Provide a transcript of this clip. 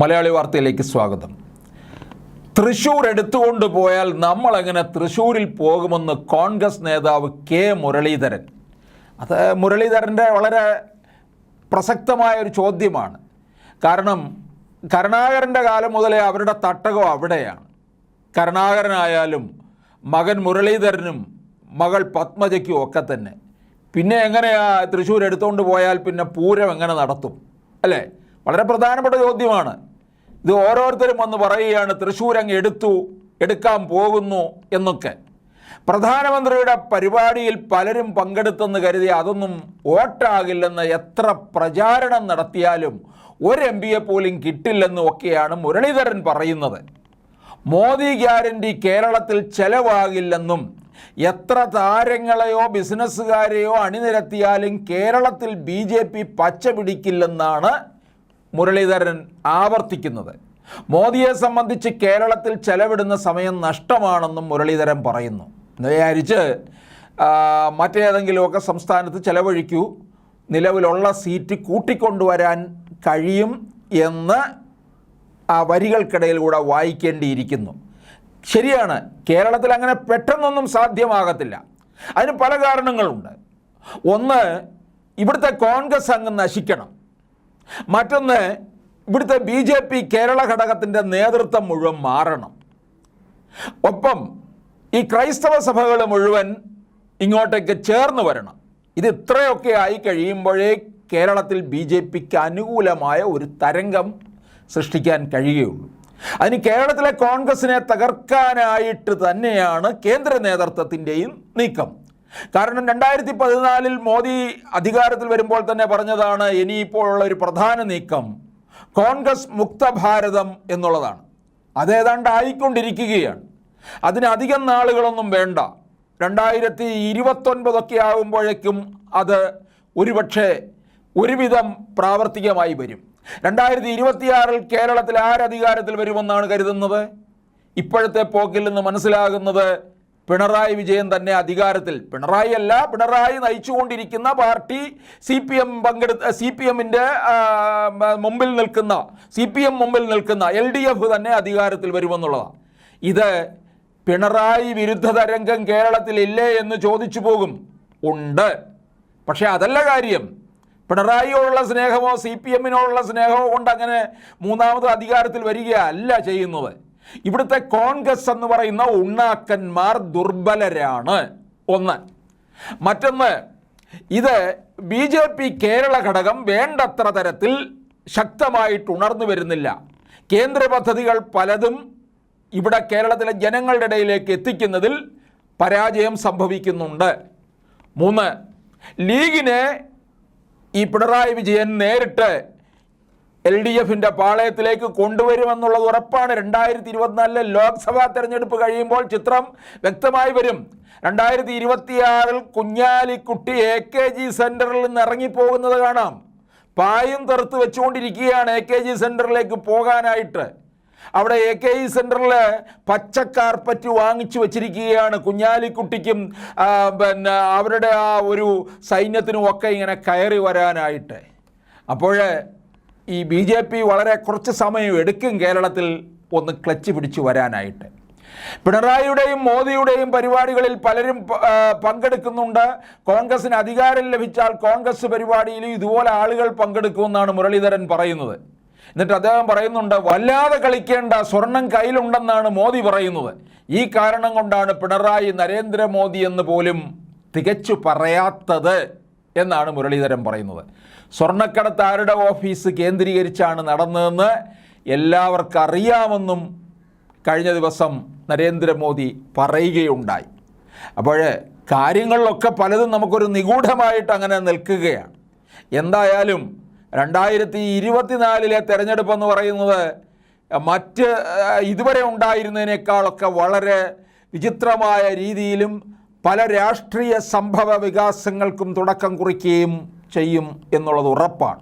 മലയാളി വാർത്തയിലേക്ക് സ്വാഗതം. തൃശൂർ എടുത്തുകൊണ്ട് പോയാൽ നമ്മളെങ്ങനെ തൃശ്ശൂരിൽ പോകുമെന്ന് കോൺഗ്രസ് നേതാവ് കെ മുരളീധരൻ. അത് മുരളീധരന്റെ വളരെ പ്രസക്തമായ ഒരു ചോദ്യമാണ്. കാരണം കരുണാകരന്റെ കാലം മുതലേ അവരുടെ തട്ടകം അവിടെയാണ്. കരുണാകരനായാലും മകൻ മുരളീധരനും മകൾ പത്മജയ്ക്കും ഒക്കെ തന്നെ. പിന്നെ എങ്ങനെയാ തൃശ്ശൂർ എടുത്തുകൊണ്ട് പോയാൽ പിന്നെ പൂരം എങ്ങനെ നടത്തും? അല്ലേ? വളരെ പ്രധാനപ്പെട്ട ചോദ്യമാണ്. ഇത് ഓരോരുത്തരും വന്ന് പറയുകയാണ് തൃശ്ശൂർ അങ്ങ് എടുത്തു എടുക്കാൻ പോകുന്നു എന്നൊക്കെ. പ്രധാനമന്ത്രിയുടെ പരിപാടിയിൽ പലരും പങ്കെടുത്തെന്ന് കരുതി അതൊന്നും വോട്ടാകില്ലെന്ന് എത്ര പ്രചാരണം നടത്തിയാലും ഒരു എം പിയെ പോലും കിട്ടില്ലെന്നും ഒക്കെയാണ് മുരളീധരൻ പറയുന്നത്. മോദി ഗ്യാരണ്ടി കേരളത്തിൽ ചെലവാകില്ലെന്നും എത്ര താരങ്ങളെയോ ബിസിനസ്സുകാരെയോ അണിനിരത്തിയാലും കേരളത്തിൽ ബി ജെ പി പച്ച പിടിക്കില്ലെന്നാണ് മുരളീധരൻ ആവർത്തിക്കുന്നത്. മോദിയെ സംബന്ധിച്ച് കേരളത്തിൽ ചെലവിടുന്ന സമയം നഷ്ടമാണെന്നും മുരളീധരൻ പറയുന്നു. വിചാരിച്ച് മറ്റേതെങ്കിലുമൊക്കെ സംസ്ഥാനത്ത് ചെലവഴിക്കൂ നിലവിലുള്ള സീറ്റ് കൂട്ടിക്കൊണ്ടുവരാൻ കഴിയും എന്ന് ആ വരികൾക്കിടയിലൂടെ വായിക്കേണ്ടിയിരിക്കുന്നു. ശരിയാണ് കേരളത്തിൽ അങ്ങനെ പെട്ടെന്നൊന്നും സാധ്യമാകത്തില്ല. അതിന് പല കാരണങ്ങളുണ്ട്. ഒന്ന് ഇവിടുത്തെ കോൺഗ്രസ് അങ്ങ് നശിക്കണം. മറ്റൊന്ന് ഇവിടുത്തെ ബി ജെ പി കേരള ഘടകത്തിന്റെ നേതൃത്വം മുഴുവൻ മാറണം. ഒപ്പം ഈ ക്രൈസ്തവ സഭകൾ മുഴുവൻ ഇങ്ങോട്ടേക്ക് ചേർന്ന് വരണം. ഇത് ഇത്രയൊക്കെ ആയി കഴിയുമ്പോഴേ കേരളത്തിൽ ബി ജെ പിക്ക് അനുകൂലമായ ഒരു തരംഗം സൃഷ്ടിക്കാൻ കഴിയുകയുള്ളൂ. അതിന് കേരളത്തിലെ കോൺഗ്രസിനെ തകർക്കാനായിട്ട് തന്നെയാണ് കേന്ദ്ര നേതൃത്വത്തിന്റെയും നീക്കം. കാരണം രണ്ടായിരത്തി പതിനാലിൽ മോദി അധികാരത്തിൽ വരുമ്പോൾ തന്നെ പറഞ്ഞതാണ് ഇനിയിപ്പോഴുള്ള ഒരു പ്രധാന നീക്കം കോൺഗ്രസ് മുക്ത ഭാരതം എന്നുള്ളതാണ് അതേതാണ്ട് ആയിക്കൊണ്ടിരിക്കുകയാണ്. അതിനധികം നാളുകളൊന്നും വേണ്ട. രണ്ടായിരത്തി ഇരുപത്തൊൻപതൊക്കെ ആകുമ്പോഴേക്കും അത് ഒരുപക്ഷെ ഒരുവിധം പ്രാവർത്തികമായി വരും. രണ്ടായിരത്തി ഇരുപത്തിയാറിൽ കേരളത്തിൽ ആരധികാരത്തിൽ വരുമെന്നാണ് കരുതുന്നത്? ഇപ്പോഴത്തെ പോക്കിൽ നിന്ന് മനസ്സിലാകുന്നത് പിണറായി വിജയൻ തന്നെ അധികാരത്തിൽ. പിണറായി അല്ല പിണറായി നയിച്ചുകൊണ്ടിരിക്കുന്ന പാർട്ടി സി പി എം പങ്കെടുത്ത സി പി എമ്മിന്റെ മുമ്പിൽ നിൽക്കുന്ന സി പി എം മുമ്പിൽ നിൽക്കുന്ന എൽ ഡി എഫ് തന്നെ അധികാരത്തിൽ വരുമെന്നുള്ളതാണ് ഇത് പിണറായി വിരുദ്ധ തരംഗം കേരളത്തിൽ ഇല്ലേ എന്ന് ചോദിച്ചു പോകും. ഉണ്ട്. പക്ഷേ അതല്ല കാര്യം. പിണറായിയോടുള്ള സ്നേഹമോ സി പി എമ്മിനോടുള്ള സ്നേഹമോ കൊണ്ട് അങ്ങനെ മൂന്നാമത് അധികാരത്തിൽ വരികയല്ല ചെയ്യുന്നത്. ഇവിടുത്തെ കോൺഗ്രസ് എന്ന് പറയുന്ന ഉണ്ണാക്കന്മാർ ദുർബലരാണ്. ഒന്ന്. മറ്റൊന്ന് ഇത് ബി ജെ പി കേരള ഘടകം വേണ്ടത്ര തരത്തിൽ ശക്തമായിട്ട് ഉണർന്നു വരുന്നില്ല. കേന്ദ്ര പദ്ധതികൾ പലതും ഇവിടെ കേരളത്തിലെ ജനങ്ങളുടെ ഇടയിലേക്ക് എത്തിക്കുന്നതിൽ പരാജയം സംഭവിക്കുന്നുണ്ട്. മൂന്ന് ലീഗിനെ ഈ പിണറായി വിജയൻ നേരിട്ട് എൽ ഡി എഫിന്റെ പാളയത്തിലേക്ക് കൊണ്ടുവരുമെന്നുള്ളത് ഉറപ്പാണ്. രണ്ടായിരത്തി ഇരുപത്തിനാലിലെ ലോക്സഭാ തെരഞ്ഞെടുപ്പ് കഴിയുമ്പോൾ ചിത്രം വ്യക്തമായി വരും. രണ്ടായിരത്തി ഇരുപത്തിയാറിൽ കുഞ്ഞാലിക്കുട്ടി എ കെ ജി സെന്ററിൽ നിന്ന് ഇറങ്ങിപ്പോകുന്നത് കാണാം. പായും തെറുത്ത് വെച്ചുകൊണ്ടിരിക്കുകയാണ് എ കെ ജി സെന്ററിലേക്ക് പോകാനായിട്ട്. അവിടെ എ കെ ഇ സെന്ററിൽ പച്ച കാർപ്പറ്റ് വാങ്ങിച്ചു വെച്ചിരിക്കുകയാണ് കുഞ്ഞാലിക്കുട്ടിക്കും പിന്നെ അവരുടെ ആ ഒരു സൈന്യത്തിനും ഒക്കെ ഇങ്ങനെ കയറി വരാനായിട്ട്. അപ്പോൾ ഈ ബി ജെ പി വളരെ കുറച്ച് സമയം എടുക്കും കേരളത്തിൽ ഒന്ന് ക്ലച്ച് പിടിച്ചു വരാനായിട്ട്. പിണറായിയുടെയും മോദിയുടെയും പരിപാടികളിൽ പലരും പങ്കെടുക്കുന്നുണ്ട്. കോൺഗ്രസിന് അധികാരം ലഭിച്ചാൽ കോൺഗ്രസ് പരിപാടിയിൽ ഇതുപോലെ ആളുകൾ പങ്കെടുക്കുമെന്നാണ് മുരളീധരൻ പറയുന്നത്. എന്നിട്ട് അദ്ദേഹം പറയുന്നുണ്ട് വല്ലാതെ കളിക്കേണ്ട സ്വർണം കയ്യിലുണ്ടെന്നാണ് മോദി പറയുന്നത്. ഈ കാരണം കൊണ്ടാണ് പിണറായി നരേന്ദ്രമോദി എന്ന് പോലും തികച്ചു പറയാത്തത്. എന്നാണ് മുരളീധരൻ പറയുന്നത്. സ്വർണക്കടത്ത് ആരുടെ ഓഫീസ് കേന്ദ്രീകരിച്ചാണ് നടന്നതെന്ന് എല്ലാവർക്കും അറിയാമെന്നും കഴിഞ്ഞ ദിവസം നരേന്ദ്രമോദി പറയുകയുണ്ടായി. അപ്പോൾ കാര്യങ്ങളിലൊക്കെ പലതും നമുക്കൊരു നിഗൂഢമായിട്ട് അങ്ങനെ നിൽക്കുകയാണ്. എന്തായാലും രണ്ടായിരത്തി ഇരുപത്തിനാലിലെ തെരഞ്ഞെടുപ്പ് എന്ന് പറയുന്നത് മറ്റ് ഇതുവരെ ഉണ്ടായിരുന്നതിനേക്കാളൊക്കെ വളരെ വിചിത്രമായ രീതിയിലും പല രാഷ്ട്രീയ സംഭവ വികാസങ്ങൾക്കും തുടക്കം കുറിക്കുകയും ചെയ്യും എന്നുള്ളത് ഉറപ്പാണ്.